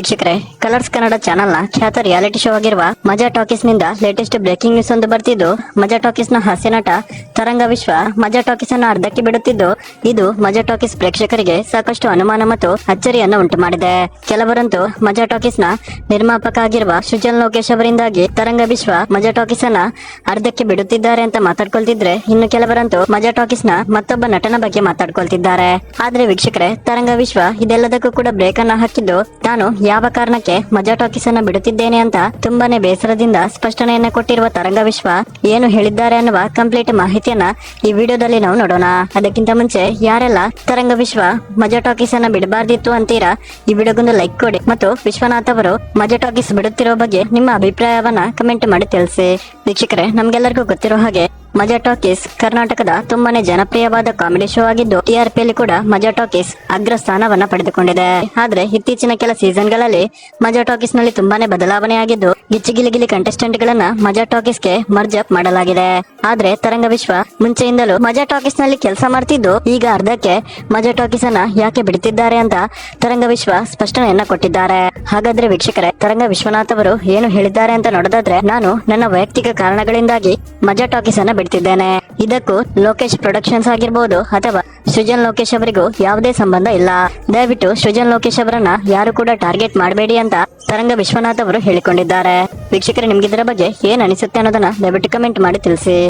ವೀಕ್ಷಕರೇ, ಕಲರ್ಸ್ ಕನ್ನಡ ಚಾನೆಲ್ನ ಖ್ಯಾತ ರಿಯಾಲಿಟಿ ಶೋ ಆಗಿರುವ ಮಜಾ ಟಾಕೀಸ್ನಿಂದ ಲೇಟೆಸ್ಟ್ ಬ್ರೇಕಿಂಗ್ ನ್ಯೂಸ್ ಒಂದು ಬರ್ತಿದ್ದು. ಮಜಾ ಟಾಕೀಸ್ನ ಹಾಸ್ಯ ನಟ ತರಂಗ ವಿಶ್ವ ಮಜಾ ಟಾಕೀಸ್ ಅನ್ನು ಅರ್ಧಕ್ಕೆ ಬಿಡುತ್ತಿದ್ದು. ಇದು ಮಜಾ ಟಾಕೀಸ್ ಪ್ರೇಕ್ಷಕರಿಗೆ ಸಾಕಷ್ಟು ಅನುಮಾನ ಮತ್ತು ಅಚ್ಚರಿಯನ್ನು ಉಂಟು ಮಾಡಿದೆ ಕೆಲವರಂತೂ ಮಜಾ ಟಾಕೀಸ್ನ ನಿರ್ಮಾಪಕ ಆಗಿರುವ ಸುಜಲ್ ಲೋಕೇಶ್ ಅವರಿಂದಾಗಿ ತರಂಗ ವಿಶ್ವ ಮಜಾ ಟಾಕೀಸ್ ಅನ್ನ ಅರ್ಧಕ್ಕೆ ಬಿಡುತ್ತಿದ್ದಾರೆ ಅಂತ ಮಾತಾಡ್ಕೊಳ್ತಿದ್ರೆ, ಇನ್ನು ಕೆಲವರಂತೂ ಮಜಾ ಟಾಕೀಸ್ನ ಮತ್ತೊಬ್ಬ ನಟನ ಬಗ್ಗೆ ಮಾತಾಡ್ಕೊಳ್ತಿದ್ದಾರೆ. ಆದ್ರೆ ವೀಕ್ಷಕರೇ, ತರಂಗ ವಿಶ್ವ ಇದೆಲ್ಲದಕ್ಕೂ ಕೂಡ ಬ್ರೇಕ್ ಅನ್ನ ಹಾಕಿದ್ದು ತಾನು ಯಾವ ಕಾರಣಕ್ಕೆ ಮಜಾ ಟಾಕೀಸ್ ಅನ್ನ ಬಿಡುತ್ತಿದ್ದೇನೆ ಅಂತ ತುಂಬಾನೇ ಬೇಸರದಿಂದ ಸ್ಪಷ್ಟನೆಯನ್ನ ಕೊಟ್ಟಿರುವ ತರಂಗ ವಿಶ್ವ ಏನು ಹೇಳಿದ್ದಾರೆ ಅನ್ನುವ ಕಂಪ್ಲೀಟ್ ಮಾಹಿತಿಯನ್ನ ಈ ವಿಡಿಯೋದಲ್ಲಿ ನಾವು ನೋಡೋಣ. ಅದಕ್ಕಿಂತ ಮುಂಚೆ ಯಾರೆಲ್ಲ ತರಂಗ ವಿಶ್ವ ಮಜಾ ಟಾಕೀಸ್ ಅನ್ನ ಬಿಡಬಾರ್ದಿತ್ತು ಅಂತೀರಾ, ಈ ವಿಡಿಯೋಗೊಂದು ಲೈಕ್ ಕೊಡಿ ಮತ್ತು ವಿಶ್ವನಾಥ್ ಅವರು ಮಜಾ ಟಾಕೀಸ್ ಬಿಡುತ್ತಿರೋ ಬಗ್ಗೆ ನಿಮ್ಮ ಅಭಿಪ್ರಾಯವನ್ನ ಕಮೆಂಟ್ ಮಾಡಿ ತಿಳಿಸಿ. ವೀಕ್ಷಕರೇ, ನಮ್ಗೆಲ್ಲರಿಗೂ ಗೊತ್ತಿರೋ ಹಾಗೆ ಮಜಾ ಟಾಕೀಸ್ ಕರ್ನಾಟಕದ ತುಂಬಾನೇ ಜನಪ್ರಿಯವಾದ ಕಾಮಿಡಿ ಶೋ ಆಗಿದ್ದು ಟಿಆರ್ಪಿಯಲ್ಲಿ ಕೂಡ ಮಜಾ ಟಾಕೀಸ್ ಅಗ್ರ ಸ್ಥಾನವನ್ನ ಪಡೆದುಕೊಂಡಿದೆ. ಆದ್ರೆ ಇತ್ತೀಚಿನ ಕೆಲ ಸೀಸನ್ಗಳಲ್ಲಿ ಮಜಾ ಟಾಕೀಸ್ನಲ್ಲಿ ತುಂಬಾನೇ ಬದಲಾವಣೆ ಆಗಿದ್ದು ಗಿಚ್ಚಿಗಿಲಿಗಿಲಿ ಕಂಟೆಸ್ಟೆಂಟ್ ಗಳನ್ನ ಮಜಾ ಟಾಕೀಸ್ಗೆ ಮರ್ಜ್ ಅಪ್ ಮಾಡಲಾಗಿದೆ. ಆದ್ರೆ ತರಂಗ ವಿಶ್ವ ಮುಂಚೆಯಿಂದಲೂ ಮಜಾ ಟಾಕೀಸ್ನಲ್ಲಿ ಕೆಲಸ ಮಾಡ್ತಿದ್ದು ಈಗ ಅರ್ಧಕ್ಕೆ ಮಜಾ ಟಾಕೀಸ್ ಅನ್ನ ಯಾಕೆ ಬಿಡುತ್ತಿದ್ದಾರೆ ಅಂತ ತರಂಗ ವಿಶ್ವ ಸ್ಪಷ್ಟನೆಯನ್ನ ಕೊಟ್ಟಿದ್ದಾರೆ. ಹಾಗಾದ್ರೆ ವೀಕ್ಷಕರೇ, ತರಂಗ ವಿಶ್ವನಾಥ್ ಅವರು ಏನು ಹೇಳಿದ್ದಾರೆ ಅಂತ ನೋಡೋದಾದ್ರೆ ನಾನು ನನ್ನ ವೈಯಕ್ತಿಕ ಕಾರಣಗಳಿಂದಾಗಿ ಮಜಾ ಟಾಕೀಸ್ ಅನ್ನ ಬಿಡ್ತಿದ್ದೇನೆ. ಇದಕ್ಕೂ ಲೋಕೇಶ್ ಪ್ರೊಡಕ್ಷನ್ಸ್ ಆಗಿರ್ಬೋದು ಅಥವಾ ಸೃಜನ್ ಲೋಕೇಶ್ ಅವರಿಗೂ ಯಾವುದೇ ಸಂಬಂಧ ಇಲ್ಲ. ದಯವಿಟ್ಟು ಸೃಜನ್ ಲೋಕೇಶ್ ಅವರನ್ನ ಯಾರು ಕೂಡ ಟಾರ್ಗೆಟ್ ಮಾಡಬೇಡಿ ಅಂತ ತರಂಗ ವಿಶ್ವನಾಥ್ ಅವರು ಹೇಳಿಕೊಂಡಿದ್ದಾರೆ. ವೀಕ್ಷಕರು, ನಿಮ್ಗೆ ಇದರ ಬಗ್ಗೆ ಏನ್ ಅನಿಸುತ್ತೆ ಅನ್ನೋದನ್ನ ದಯವಿಟ್ಟು ಕಮೆಂಟ್ ಮಾಡಿ ತಿಳಿಸಿ.